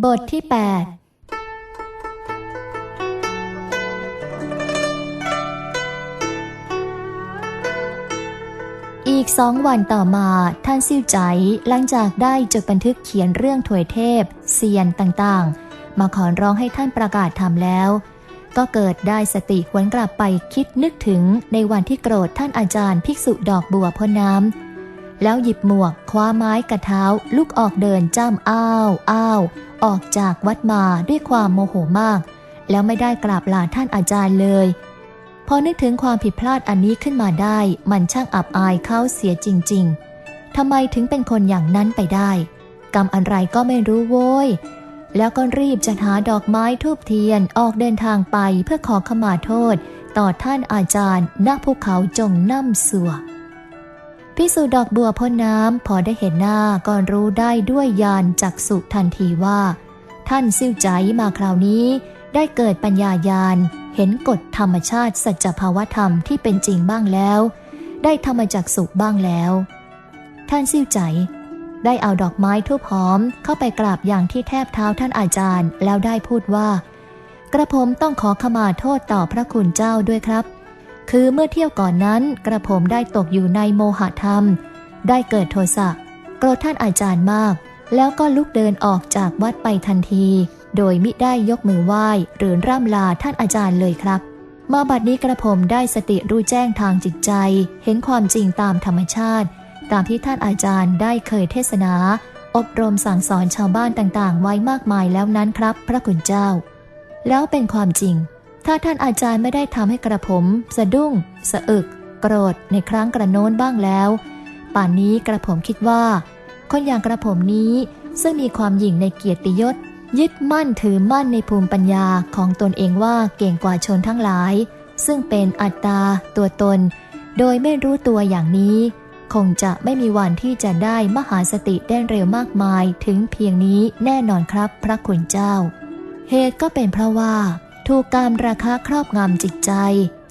บทที่ 8อีกสองวันต่อมาท่านซิ่วใจหลังจากได้จดบันทึกเขียนเรื่องถวยเทพเซียนต่างๆ มาขอร้องให้ท่านประกาศทำแล้ว ก็เกิดได้สติหวนกลับไปคิดนึกถึงในวันที่โกรธท่านอาจารย์ภิกษุดอกบัวพ่นน้ำ แล้วหยิบหมวกคว้าไม้กระเท้าลุกออกเดินจ้ำอ้าวอ้าวออกจากวัดมาด้วยความโมโหมาก แล้วไม่ได้กราบลาท่านอาจารย์เลย พอนึกถึงความผิดพลาดอันนี้ขึ้นมาได้ มันช่างอับอายเข้าเสียจริง ๆทำไมถึงเป็นคนอย่างนั้นไปได้ กรรมอะไรก็ไม่รู้โว้ยแล้วก็รีบจะหาดอกไม้ทูบเทียนออกเดินทางไปเพื่อขอขมาโทษ ต่อท่านอาจารย์ณภูเขาจงน้ำสัว พิสูจดอกบัวพ่นน้ำพอได้เห็นหน้าก็รู้ได้ด้วยยานจักสุทันทีว่า ท่านซิ่วใจมาคราวนี้ ได้เกิดปัญญายานเห็นกฎธรรมชาติสัจภาวธรรมที่เป็นจริงบ้างแล้ว ได้ธรรมจักสุบ้างแล้ว ท่านซิ่วใจ ได้เอาดอกไม้ทูบหอมเข้าไปกราบอย่างที่แทบเท้าท่านอาจารย์ แล้วได้พูดว่า กระผมต้องขอขมาโทษต่อพระคุณเจ้าด้วยครับ คือเมื่อเที่ยวก่อนนั้นกระผมได้ตกอยู่ในโมหะธรรม ได้เกิดโทสะโกรธท่านอาจารย์มาก แล้วก็ลุกเดินออกจากวัดไปทันที โดยมิได้ยกมือไหว้หรือร่ำลาท่านอาจารย์เลยครับ มาบัดนี้กระผมได้สติรู้แจ้งทางจิตใจ เห็นความจริงตามธรรมชาติ ตามที่ท่านอาจารย์ได้เคยเทศนา อบรมสั่งสอนชาวบ้านต่างๆ ไว้มากมายแล้วนั้นครับ พระคุณเจ้า แล้วเป็นความจริง ถ้าท่านอาจารย์ไม่ได้ทำให้กระผม สะดุ้ง สะอึก โกรธในครั้งกระโน้นบ้างแล้ว ป่านนี้กระผมคิดว่า คนอย่างกระผมนี้ซึ่งมีความหยิ่งในเกียรติยศ ยึดมั่นถือมั่นในภูมิปัญญาของตนเองว่าเก่งกว่าชนทั้งหลาย ซึ่งเป็นอัตตาตัวตน โดยไม่รู้ตัวอย่างนี้ คงจะไม่มีวันที่จะได้มหาสติได้เร็วมากมายถึงเพียงนี้แน่นอนครับพระคุณเจ้า เหตุก็เป็นเพราะว่า ถูกการราคาครอบงำจิตใจ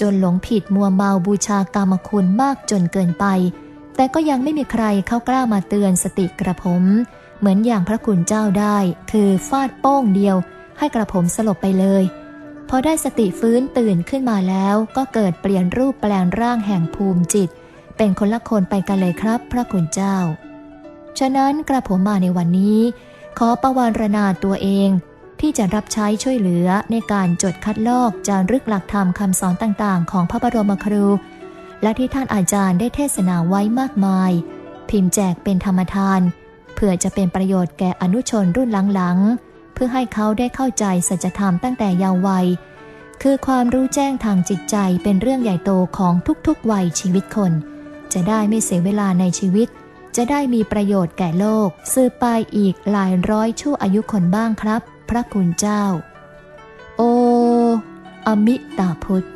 จนหลงผิดมัวเมาบูชากรรมคุณมากจนเกินไป แต่ก็ยังไม่มีใครเข้ากล้ามาเตือนสติกระผม เหมือนอย่างพระคุณเจ้าได้ คือฟาดโป้งเดียว ให้กระผมสลบไปเลย พอได้สติฟื้นตื่นขึ้นมาแล้วก็เกิดเปลี่ยนรูปแปลงร่างแห่งภูมิจิต เป็นคนละคนไปกันเลยครับ พระคุณเจ้า ฉะนั้นกระผมมาในวันนี้ ขอประวารณาตัวเอง ที่จะรับใช้ช่วยเหลือในการจดคัดลอกจารึกหลักธรรมคำสอนต่างๆ ของพระบรมครู และที่ท่านอาจารย์ได้เทศนาไว้มากมาย พิมพ์แจกเป็นธรรมทาน เพื่อจะเป็นประโยชน์แก่อนุชนรุ่นหลังๆ เพื่อให้เขาได้เข้าใจสัจธรรมตั้งแต่เยาว์วัย คือความรู้แจ้งทางจิตใจเป็นเรื่องใหญ่โตของทุกๆวัยชีวิตคน จะได้ไม่เสียเวลาในชีวิต จะได้มีประโยชน์แก่โลก สืบไปอีกหลายร้อยชั่วอายุคนบ้างครับ พระคุณเจ้า โอ อมิตาพุทธ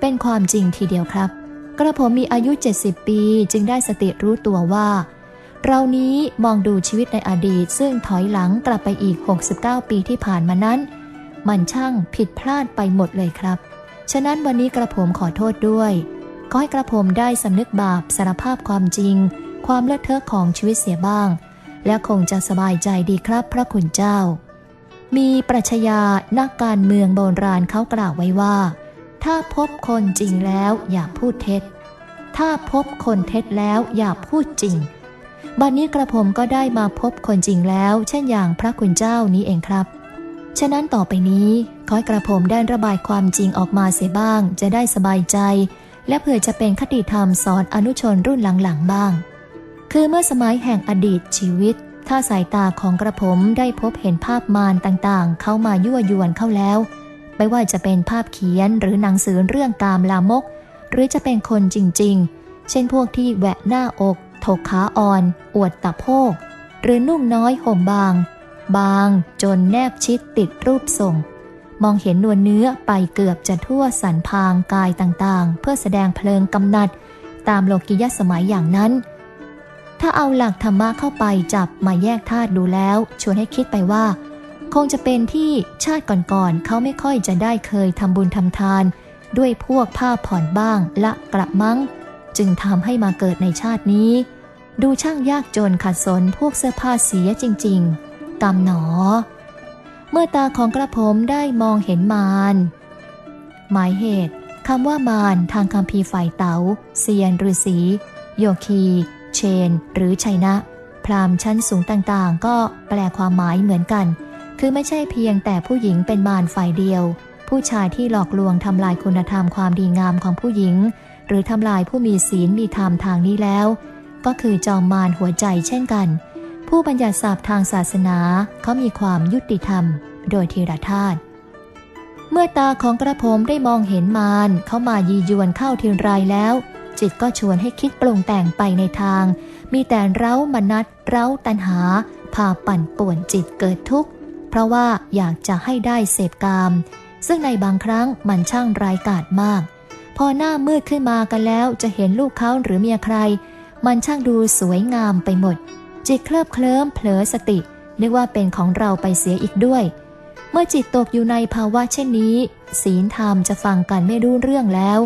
เป็นความจริงทีเดียวครับ กระผมมีอายุ 70 ปีจึงได้สติรู้ตัวว่า เรานี้มองดูชีวิตในอดีต ซึ่งถอยหลังกลับไปอีก 69 ปีที่ผ่านมานั้น มันช่างผิดพลาดไปหมดเลยครับ ฉะนั้นวันนี้กระผมขอโทษด้วยขอให้กระผมได้สำนึกบาปสารภาพความจริง ความเลอะเทอะของชีวิตเสียบ้าง และคงจะสบายใจดีครับพระคุณเจ้า มีปรัชญานักการเมืองโบราณเขากล่าวไว้ว่า ถ้าพบคนจริงแล้วอย่าพูดเท็จ ถ้าพบคนเท็จแล้วอย่าพูดจริง บัดนนี้กระผมก็ได้มาพบคนจริงแล้ว เช่นอย่างพระคุณเจ้านี้เองครับ ฉะนั้นต่อไปนี้ขอให้กระผมได้ระบายความจริงออกมาเสียบ้าง จะได้สบายใจ และเผื่อจะเป็นคติธรรมสอนอนุชนรุ่นหลังๆบ้าง คือเมื่อสมัยแห่งอดีตชีวิต ถ้าสายตาของกระผมได้พบเห็นภาพมารต่างๆ เข้ามายั่วยวนเข้าแล้ว ไม่ว่าจะเป็นภาพเขียนหรือหนังสือเรื่องกามลามก หรือจะเป็นคนจริงๆ เช่นพวกที่แหวะหน้าอกถกขาอ่อน อวดตะโพก หรือนุ่งน้อยห่มบาง บางจนแนบชิดติดรูปทรง มองเห็นนวลเนื้อไปเกือบจะทั่วสันพางกายต่างๆ เพื่อแสดงเพลิงกำนัด ตามโลกิยสมัยอย่างนั้น ถ้าเอาหลักธรรมะเข้าไปจับมาแยกธาตุดูแล้ว ชวนให้คิดไปว่า คงจะเป็นที่ชาติก่อนๆเขาไม่ค่อยจะได้เคยทำบุญทำทาน ด้วยพวกผ้าผ่อนบ้างละกระมัง จึงทำให้มาเกิดในชาตินี้ ดูช่างยากจนขัดสนพวกเสื้อผ้าเสียจริงๆ กรรมหนอ เมื่อตาของกระผมได้มองเห็นมารหมายเหตุคำว่ามารทางคำพีฝ่ายเตา๋าเซียนฤาษีโยคี เชน หรือชัยนะ พราหมณ์ชั้นสูงต่างๆ ก็แปลความหมายเหมือนกัน คือไม่ใช่เพียงแต่ผู้หญิงเป็นมารฝ่ายเดียว ผู้ชายที่หลอกลวงทำลายคุณธรรมความดีงามของผู้หญิง หรือทำลายผู้มีศีลมีธรรมทางนี้แล้ว ก็คือจอมมารหัวใจเช่นกัน ผู้บัญญัติศัพท์ทางศาสนาเขามีความยุติธรรม โดยทีรธาตุเมื่อตาของกระผมได้มองเห็นมารเขามายียวนเข้าทีไรแล้ว จิตก็ชวนให้คิดปรุงแต่งไปในทาง มีแต่เร้ามนัดเร้าตันหา พาปั่นป่วนจิตเกิดทุกข์ เพราะว่าอยากจะให้ได้เสพกาม ซึ่งในบางครั้งมันช่างร้ายกาจมาก พอหน้ามืดขึ้นมากันแล้วจะเห็นลูกเขาหรือเมียใคร มันช่างดูสวยงามไปหมด จิตเคลิบเคลิ้มเผลอสติ นึกว่าเป็นของเราไปเสียอีกด้วย เมื่อจิตตกอยู่ในภาวะเช่นนี้ ศีลธรรมจะฟังกันไม่รู้เรื่องแล้ว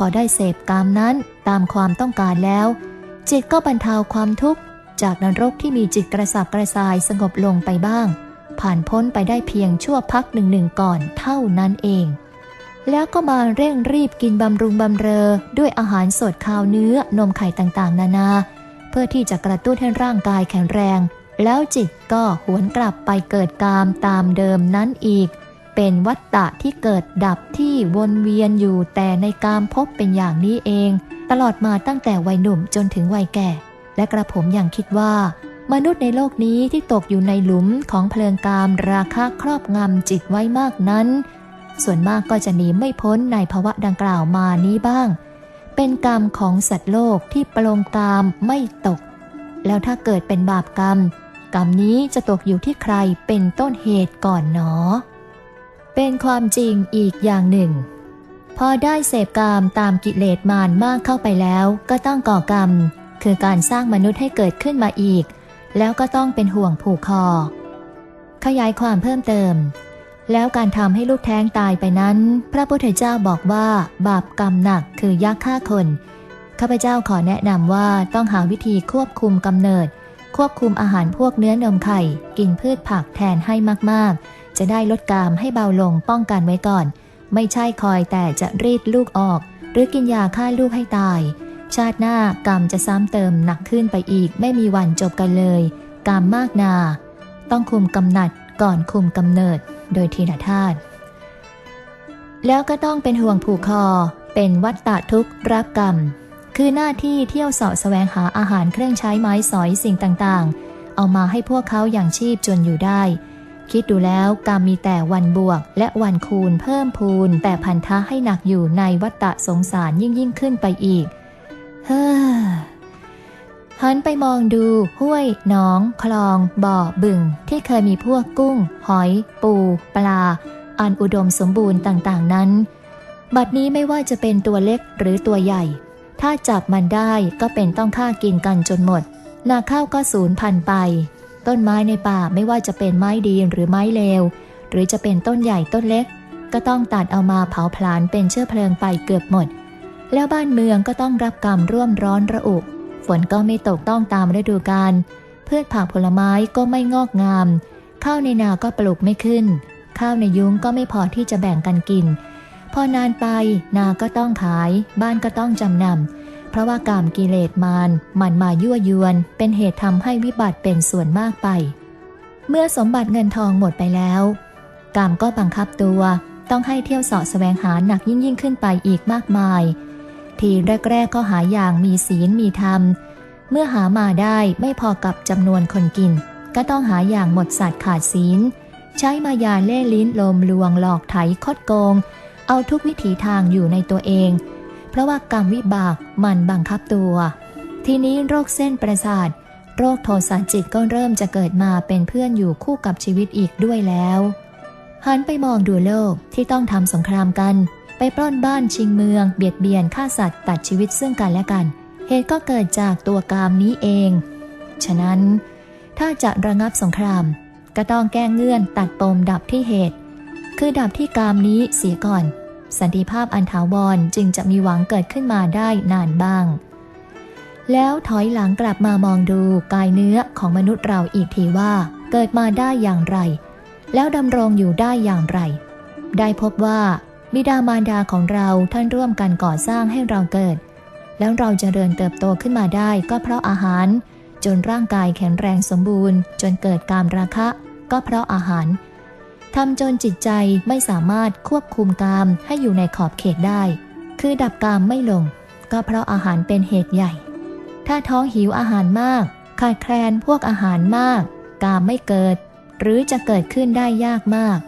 พอได้เสพกามนั้นตามความต้องการแล้ว จิตก็บรรเทาความทุกข์ จากนรกที่มีจิตกระสับกระส่ายสงบลงไปบ้าง ผ่านพ้นไปได้เพียงชั่วพักหนึ่งหนึ่งก่อนเท่านั้นเอง แล้วก็มาเร่งรีบกินบำรุงบำเรอด้วยอาหารสดข้าวเนื้อนมไข่ต่างๆ นานา เพื่อที่จะกระตุ้นให้ร่างกายแข็งแรง แล้วจิตก็หวนกลับไปเกิดกามตามเดิมนั้นอีก เป็นวัฏฏะที่เกิดดับที่วนเวียนอยู่แต่ในกามพบเป็นอย่างนี้เอง ตลอดมาตั้งแต่วัยหนุ่มจนถึงวัยแก่ และกระผมยังคิดว่า มนุษย์ในโลกนี้ที่ตกอยู่ในหลุมของเพลิงกามราคะครอบงำจิตไว้มากนั้น ส่วนมากก็จะหนีไม่พ้นในภาวะดังกล่าวมานี้บ้าง เป็นกรรมของสัตว์โลกที่ปลงกามไม่ตก แล้วถ้าเกิดเป็นบาปกรรม กรรมนี้จะตกอยู่ที่ใครเป็นต้นเหตุก่อนหนอ เป็นความจริงอีกอย่างหนึ่ง พอได้เสพกรรมตามกิเลสมานมากเข้าไปแล้ว ก็ต้องก่อกรรม คือการสร้างมนุษย์ให้เกิดขึ้นมาอีก แล้วก็ต้องเป็นห่วงผูกคอ ขยายความเพิ่มเติม แล้วการทำให้ลูกแท้งตายไปนั้น พระพุทธเจ้าบอกว่า บาปกรรมหนักคือยักฆ่าคนข้าพเจ้าขอแนะนำว่าต้องหาวิธีควบคุมกำเนิด ควบคุมอาหารพวกเนื้อนมไข่ กินพืชผักแทนให้มากๆ จะได้ลดกามให้เบาลงป้องกันไว้ก่อน ไม่ใช่คอยแต่จะรีดลูกออก หรือกินยาฆ่าลูกให้ตาย ชาติหน้ากรรมจะซ้ำเติมหนักขึ้นไปอีกไม่มีวันจบกันเลยกรรมมากนา ต้องคุมกำหนัดก่อนคุมกำเนิด โดยทีละธาตุแล้วก็ต้องเป็นห่วงผูกคอ เป็นวัตตะทุกข์รับกรรม คือหน้าที่เที่ยวเสาะแสวงหาอาหารเครื่องใช้ไม้สอยสิ่งต่างๆ เอามาให้พวกเขาอย่างชีพจนอยู่ได้ คิดดูแล้วกรรมมีแต่วันบวก และวันคูณเพิ่มพูน แต่พันธะให้หนักอยู่ในวัฏสงสารยิ่งยิ่งขึ้นไปอีก เฮ้อหันไปมองดูห้วยหนอง คลอง บ่อบึง ที่เคยมีพวกกุ้ง หอย ปู ปลา อันอุดมสมบูรณ์ต่างๆนั้น บัดนี้ไม่ว่าจะเป็นตัวเล็กหรือตัวใหญ่ ถ้าจับมันได้ก็เป็นต้องฆ่ากินกันจนหมด นาข้าวก็สูญพันธุ์ไป ต้นไม้ในป่าไม่ว่าจะเป็นไม้ดีหรือไม้เลว หรือจะเป็นต้นใหญ่ต้นเล็ก ก็ต้องตัดเอามาเผาผลาญเป็นเชื้อเพลิงไปเกือบหมด แล้วบ้านเมืองก็ต้องรับกรรมร่วมร้อนระอุ ฝนก็ไม่ตกต้องตามฤดูกาลพืชผักผลไม้ก็ไม่งอกงาม ข้าวในนาก็ปลูกไม่ขึ้น ข้าวในยุ้งก็ไม่พอที่จะแบ่งกันกิน พอนานไปนาก็ต้องขาย บ้านก็ต้องจำนำ เพราะว่ากามกิเลสมารมันมายั่วยวน เป็นเหตุทำให้วิบัติเป็นส่วนมากไป เมื่อสมบัติเงินทองหมดไปแล้ว กามก็บังคับตัว ต้องให้เที่ยวเสาะแสวงหาหนักยิ่งยิ่งขึ้นไปอีกมากมาย ทีแรกๆก็หาอย่างมีศีลมีธรรม เมื่อหามาได้ไม่พอกับจำนวนคนกิน ก็ต้องหาอย่างหมดสัตว์ขาดศีล ใช้มายาเล่ลิ้นลมลวงหลอกไถคดโกง เอาทุกวิถีทางอยู่ในตัวเอง เพราะว่ากรรมวิบากมันบังคับตัว ทีนี้โรคเส้นประสาท โรคโทสะจิตก็เริ่มจะเกิดมาเป็นเพื่อนอยู่คู่กับชีวิตอีกด้วยแล้วหันไปมองดูโลกที่ต้องทำสงครามกัน ไปปล้นบ้านชิงเมือง เบียดเบียนฆ่าสัตว์ตัดชีวิตซึ่งกันและกัน เหตุก็เกิดจากตัวกามนี้เอง ฉะนั้น ถ้าจะระงับสงคราม ก็ต้องแก้เงื่อนตัดปมดับที่เหตุ คือดับที่กามนี้เสียก่อน สันติภาพอันถาวรจึงจะมีหวังเกิดขึ้นมาได้นานบ้าง แล้วถอยหลังกลับมามองดูกายเนื้อของมนุษย์เราอีกทีว่า เกิดมาได้อย่างไร แล้วดำรงอยู่ได้อย่างไร ได้พบว่าบิดามารดาของเราท่านร่วมกันก่อสร้างให้เราเกิด แล้วเราจเจริญเติบโตขึ้นมาได้ก็เพราะอาหาร จนร่างกายแข็งแรงสมบูรณ์ จนเกิดการราคะ ก็เพราะอาหาร ทำจนจิตใจไม่สามารถควบคุมกามให้อยู่ในขอบเขตได้ คือดับกามไม่ลง ก็เพราะอาหารเป็นเหตุใหญ่ ถ้าท้องหิวอาหารมาก ขาดแคลนพวกอาหารมาก กามไม่เกิด หรือจะเกิดขึ้นได้ยากมาก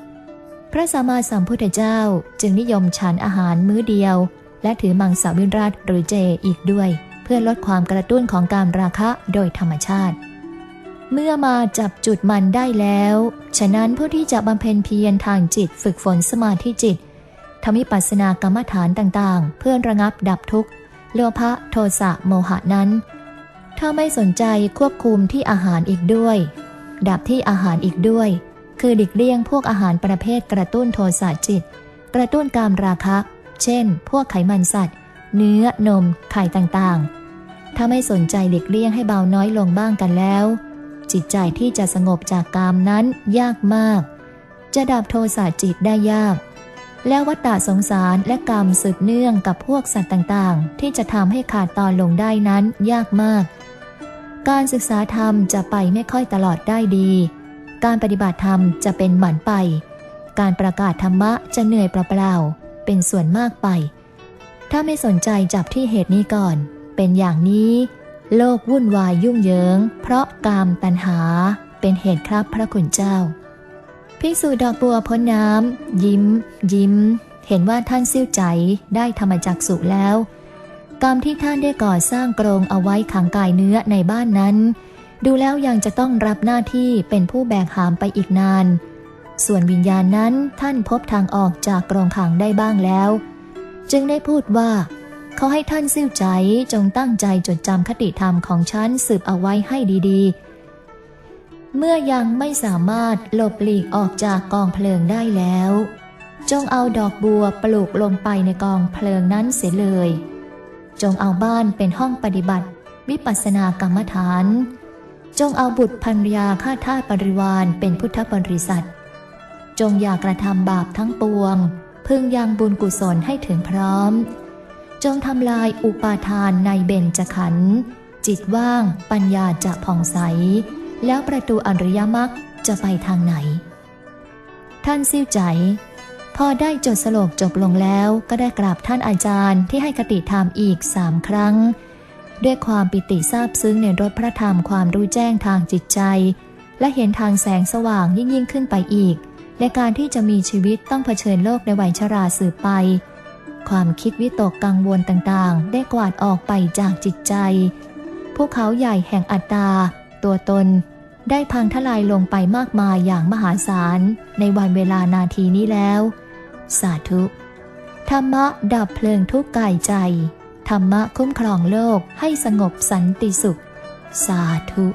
พระสัมมาสัมพุทธเจ้าจึงนิยมฉันอาหารมื้อเดียว และถือมังสวิรัตหรือเจอีกด้วย เพื่อลดความกระตุ้นของการราคะโดยธรรมชาติ เมื่อมาจับจุดมันได้แล้ว ฉะนั้นผู้ที่จะบำเพ็ญเพียรทางจิตฝึกฝนสมาธิจิตทำวิปัสสนากรรมฐานต่างๆ เพื่อระงับดับทุกข์โลภะโทสะโมหะนั้น ถ้าไม่สนใจควบคุมที่อาหารอีกด้วย ดับที่อาหารอีกด้วย คือดิกเลี่ยงพวกอาหารประเภทกระตุ้นโทสะจิต กระตุ้นกามราคะ เช่น พวกไขมันสัตว์ เนื้อนม ไข่ต่างๆ ถ้าไม่สนใจหลีกเลี่ยงให้เบาน้อยลงบ้างกันแล้ว จิตใจที่จะสงบจากกามนั้นยากมาก จะดับโทสะจิตได้ยาก แล้ววัฏฏะสงสารและกรรมสืบเนื่องกับพวกสัตว์ต่างๆ ที่จะทำให้ขาดตอนลงได้นั้นยากมาก การศึกษาธรรมจะไปไม่ค่อยตลอดได้ดี การปฏิบัติธรรมจะเป็นหมันไป การประกาศธรรมะจะเหนื่อยเปล่าๆเป็นส่วนมากไป ถ้าไม่สนใจจับที่เหตุนี้ก่อน เป็นอย่างนี้ โลกวุ่นวายยุ่งเหยิง เพราะกามตัณหาเป็นเหตุครับพระคุณเจ้าภิกษุดอกบัวพ้นน้ำยิ้ม ยิ้ม เห็นว่าท่านซิ่วใจได้ธรรมจักสุแล้วกรรมที่ท่านได้ก่อสร้างกรงเอาไว้ขังกายเนื้อในบ้านนั้น ดูแล้วยังจะต้องรับหน้าที่เป็นผู้แบกหามไปอีกนาน ส่วนวิญญาณนั้นท่านพบทางออกจากกรงขังได้บ้างแล้ว จึงได้พูดว่า เขาให้ท่านซิ่วใจจงตั้งใจจดจำคติธรรมของฉันสืบเอาไว้ให้ดีๆ เมื่อยังไม่สามารถหลบหลีกออกจากกองเพลิงได้แล้ว จงเอาดอกบัวปลูกลงไปในกองเพลิงนั้นเสียเลย จงเอาบ้านเป็นห้องปฏิบัติ วิปัสสนากรรมฐาน จงเอาบุตรพันยาข้าทาสปริวานเป็นพุทธบริษัท จงอย่ากระทำบาปทั้งปวง พึงยังบุญกุศลให้ถึงพร้อม จงทำลายอุปาทานในเบญจขันธ์จิตว่างปัญญาจะผ่องใส แล้วประตูอริยมรรคจะไปทางไหน ท่านซิ่วใจ พอได้จดสโลกจบลงแล้วก็ได้กราบท่านอาจารย์ที่ให้คติธรรมอีกสามครั้ง ด้วยความปิติซาบซึ้งในรถพระธรรมความรู้แจ้งทางจิตใจ และเห็นทางแสงสว่างยิ่งยิ่งขึ้นไปอีกในการที่จะมีชีวิตต้องเผชิญโลกในวัยชราสืบไป ความคิดวิตกกังวลต่างๆ ได้กวาดออกไปจากจิตใจพวกเขาใหญ่แห่งอัตตา ตัวตน ได้พังทลายลงไปมากมายอย่างมหาศาล ในวันเวลานาทีนี้แล้ว สาธุ ธรรมะดับเพลิงทุกกายใจ ธรรมะคุ้มครองโลกให้สงบสันติสุข สาธุ